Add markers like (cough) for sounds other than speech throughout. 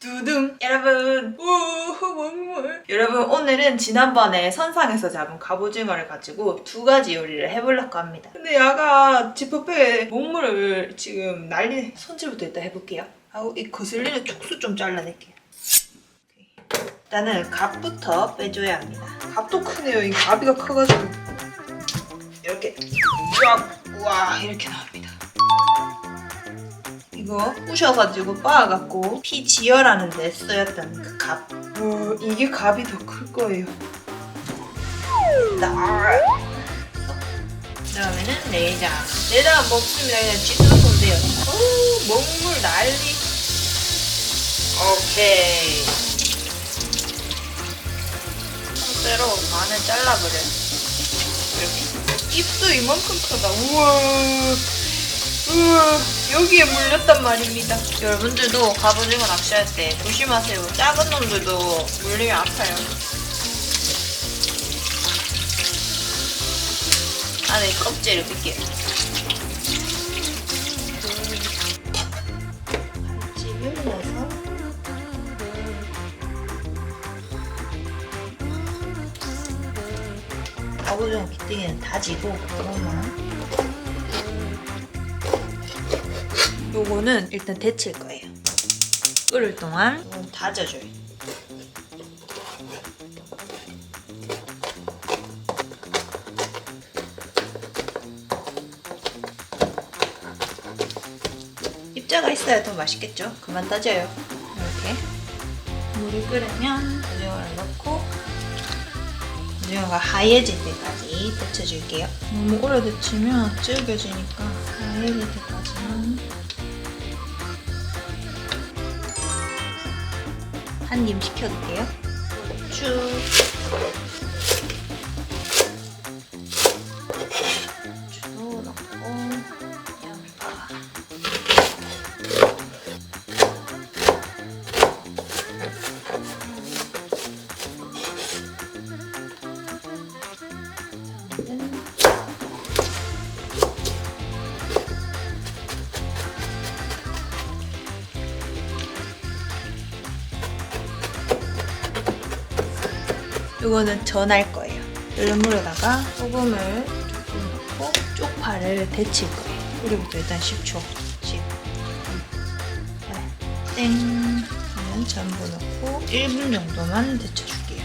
두둥. 여러분. 우후 먹물. 여러분 오늘은 지난번에 선상에서 잡은 갑오징어를 가지고 두 가지 요리를 해보려고 합니다. 근데 야가 지퍼백에 먹물을 지금 난리 손질부터 일단 해볼게요. 하고 이 거슬리는 촉수 좀 잘라낼게요. 일단은 갑부터 빼줘야 합니다. 갑도 크네요. 이 가비가 커가지고. 이렇게 쫙 우와 이렇게 나옵니다 이거 부셔가지고 빻아갖고 피 지혈하는 데 쓰였던 그 갑. 어, 이게 갑이 더 클 거예요. 나. 그다음에는 내장. 내장은 먹습니다. 그냥 찢어놓으면 돼요. 오, 먹물 난리. 오케이. 통째로 반을 잘라버려. 이렇게. 입도 이만큼 크다. 우와. 우와, 여기에 물렸단 말입니다. 여러분들도 갑오징어 낚시할 때 조심하세요. 작은 놈들도 물리면 아파요. 안에 껍질을 뺄게요. 칼집을 내서 갑오징어 기대기는 다지고 그거만 요거는 일단 데칠 거예요. 끓을 동안 다져줘요. 입자가 있어야 더 맛있겠죠? 그만 다져요. 이렇게 물이 끓으면 오징어를 넣고 오징어가 하얘질 때까지 데쳐줄게요. 너무 오래 데치면 질겨지니까 하얘질 때까지 한김 식혀둘게요. 고 이거는 전할 거예요. 끓는 물에다가 소금을 조금 넣고 쪽파를 데칠 거예요. 우리부터 일단 10초. 10. 땡. 하면 전부 넣고 1분 정도만 데쳐줄게요.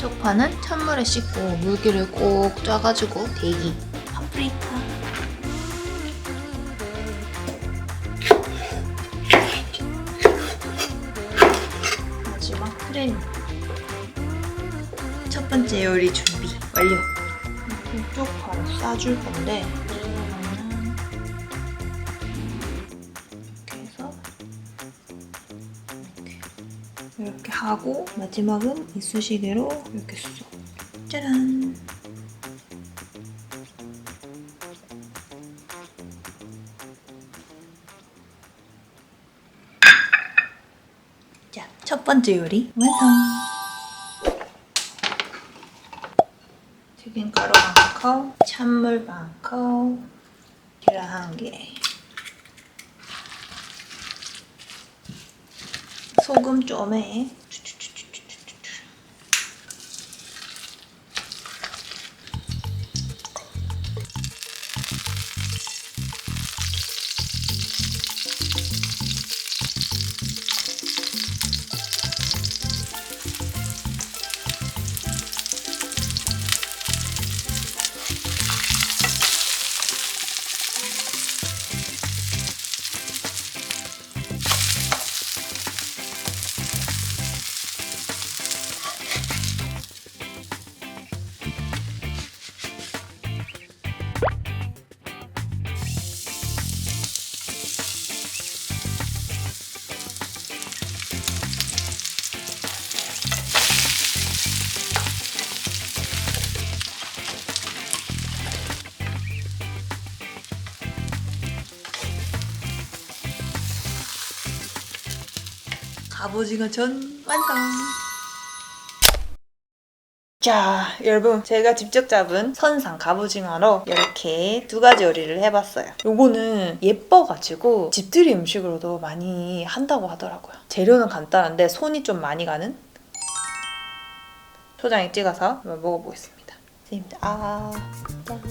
쪽파는 찬물에 씻고 물기를 꼭 짜가지고 대기. 파프리카. 크림. 첫 번째 요리 준비 완료. 이쪽 바로 싸줄 건데 이렇게 해서 이렇게 이렇게 하고 마지막은 이쑤시개로 이렇게 쏙 짜란. 번째 요리? 완성. 튀김가루 한 컵, 찬물 반 컵, 계란 한 개, 소금 좀에 갑오징어 전 완성. 자, 여러분 제가 직접 잡은 선상 갑오징어로 이렇게 두 가지 요리를 해봤어요. 요거는 예뻐가지고 집들이 음식으로도 많이 한다고 하더라고요. 재료는 간단한데 손이 좀 많이 가는 초장에 찍어서 한번 먹어보겠습니다. 아, 짠.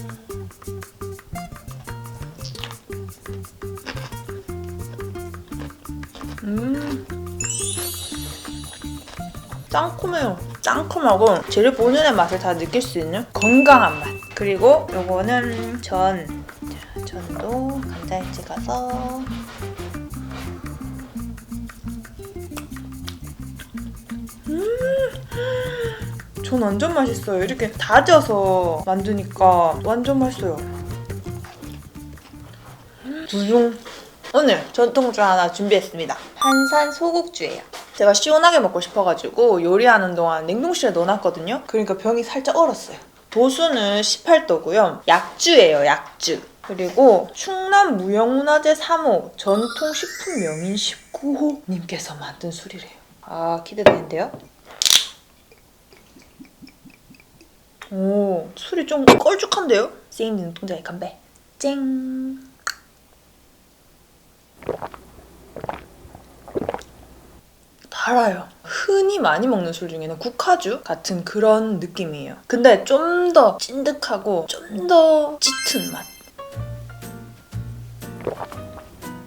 음. 짱콤해요. 짱콤하고 재료 본연의 맛을 다 느낄 수 있는 건강한 맛. 그리고 요거는 전. 자, 전도 간장에 찍어서. 음, 전 완전 맛있어요. 이렇게 다져서 만드니까 완전 맛있어요. 두둥. 오늘 전통주 하나 준비했습니다. 한산 소국주예요. 제가 시원하게 먹고 싶어가지고 요리하는 동안 냉동실에 넣어놨거든요. 그러니까 병이 살짝 얼었어요. 도수는 18도고요. 약주예요, 약주. 그리고 충남 무형문화재 3호 전통식품 명인 19호 님께서 만든 술이래요. 아 기대되는데요? 오 술이 좀 껄쭉한데요? 세인 눈동자의 건배. 쨍. 달아요. 흔히 많이 먹는 술 중에는 국화주 같은 그런 느낌이에요. 근데 좀 더 찐득하고 좀 더 짙은 맛.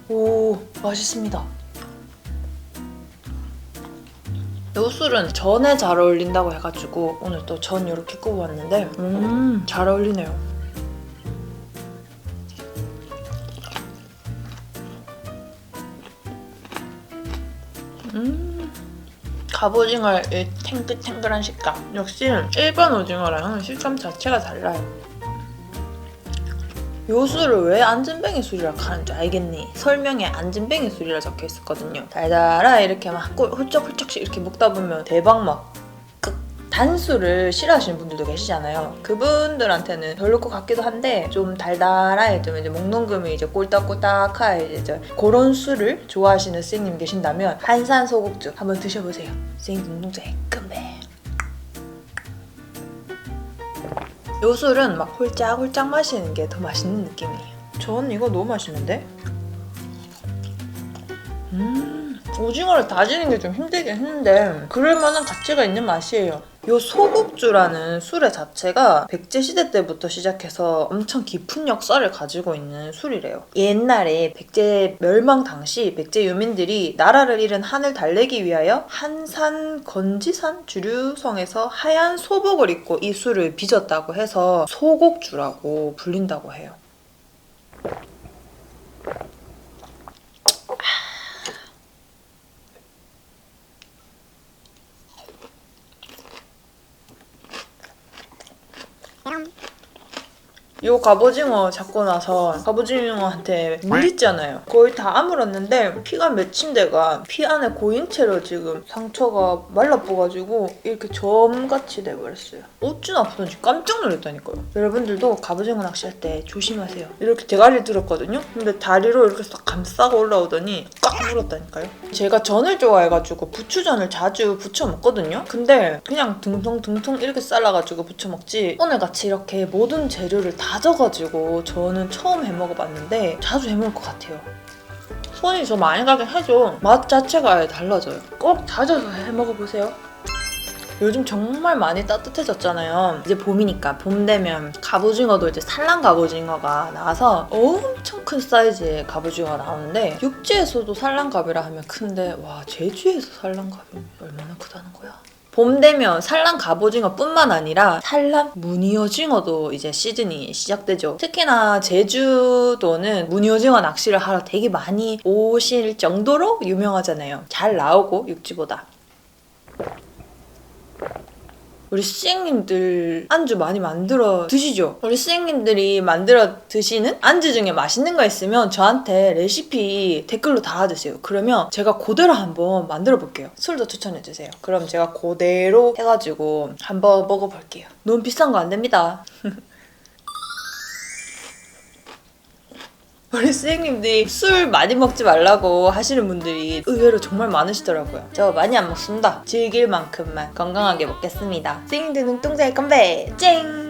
오, 맛있습니다. 이 술은 전에 잘 어울린다고 해가지고 오늘 또 전 이렇게 끄고왔는데 음, 잘 어울리네요. 갑오징어의 이 탱글탱글한 식감. 역시 일반 오징어랑은 식감 자체가 달라요. 요 술을 왜 안진뱅이 술이라 하는지 알겠니? 설명에 안진뱅이 술이라 적혀 있었거든요. 달달하 이렇게 막 꿀- 훌쩍훌쩍씩 이렇게 먹다 보면 대박 막그 단술을 싫어하시는 분들도 계시잖아요. 그분들한테는 별로 것 같기도 한데 좀 달달하게 좀 이제 먹는 금이 이제 꼴딱꼴딱하게 이제 그런 술을 좋아하시는 선생님 계신다면 한산 소국주 한번 드셔보세요. 선생님 눈동자에 금배. 요 술은 막 홀짝홀짝 마시는 게 더 맛있는 느낌이에요. 전 이거 너무 맛있는데? 음, 오징어를 다지는 게 좀 힘들긴 했는데 그럴 만한 가치가 있는 맛이에요. 요 소국주라는 술의 자체가 백제 시대 때부터 시작해서 엄청 깊은 역사를 가지고 있는 술이래요. 옛날에 백제 멸망 당시 백제 유민들이 나라를 잃은 한을 달래기 위하여 한산 건지산 주류성에서 하얀 소복을 입고 이 술을 빚었다고 해서 소곡주라고 불린다고 해요. 요 갑오징어 잡고 나서 갑오징어한테 물렸잖아요. 거의 다 아물었는데 피가 맺힌 데가 피 안에 고인 채로 지금 상처가 말라뿌가지고 이렇게 점같이 돼버렸어요. 어찌나 아프던지 깜짝 놀랐다니까요. 여러분들도 갑오징어 낚시할 때 조심하세요. 이렇게 대가리 들었거든요. 근데 다리로 이렇게 싹 감싸고 올라오더니 꽉 물었다니까요. 제가 전을 좋아해가지고 부추전을 자주 부쳐 먹거든요. 근데 그냥 둥통둥통 이렇게 잘라가지고 부쳐 먹지 오늘 같이 이렇게 모든 재료를 다 져가지고 저는 처음 해 먹어봤는데 자주 해 먹을 것 같아요. 손이 좀 많이 가긴 해도 맛 자체가 아예 달라져요. 꼭 다져서 해 먹어보세요. 요즘 정말 많이 따뜻해졌잖아요. 이제 봄이니까 봄 되면 갑오징어도 이제 산란 갑오징어가 나와서 엄청 큰 사이즈의 갑오징어가 나오는데 육지에서도 산란갑이라 하면 큰데 와 제주에서 산란갑이 얼마나 크다는 거야. 봄 되면 산란 갑오징어뿐만 아니라 산란 무늬오징어도 이제 시즌이 시작되죠. 특히나 제주도는 무늬오징어 낚시를 하러 되게 많이 오실 정도로 유명하잖아요. 잘 나오고 육지보다. 우리 선생님들 안주 많이 만들어 드시죠? 우리 선생님들이 만들어 드시는 안주 중에 맛있는 거 있으면 저한테 레시피 댓글로 달아주세요. 그러면 제가 그대로 한번 만들어 볼게요. 술도 추천해 주세요. 그럼 제가 그대로 해가지고 한번 먹어볼게요. 너무 비싼 거 안 됩니다. (laughs) 우리 선생님들이 술 많이 먹지 말라고 하시는 분들이 의외로 정말 많으시더라고요. 저 많이 안 먹습니다. 즐길 만큼만 건강하게 먹겠습니다. 선생님들 눈동자에 건배! 쨍!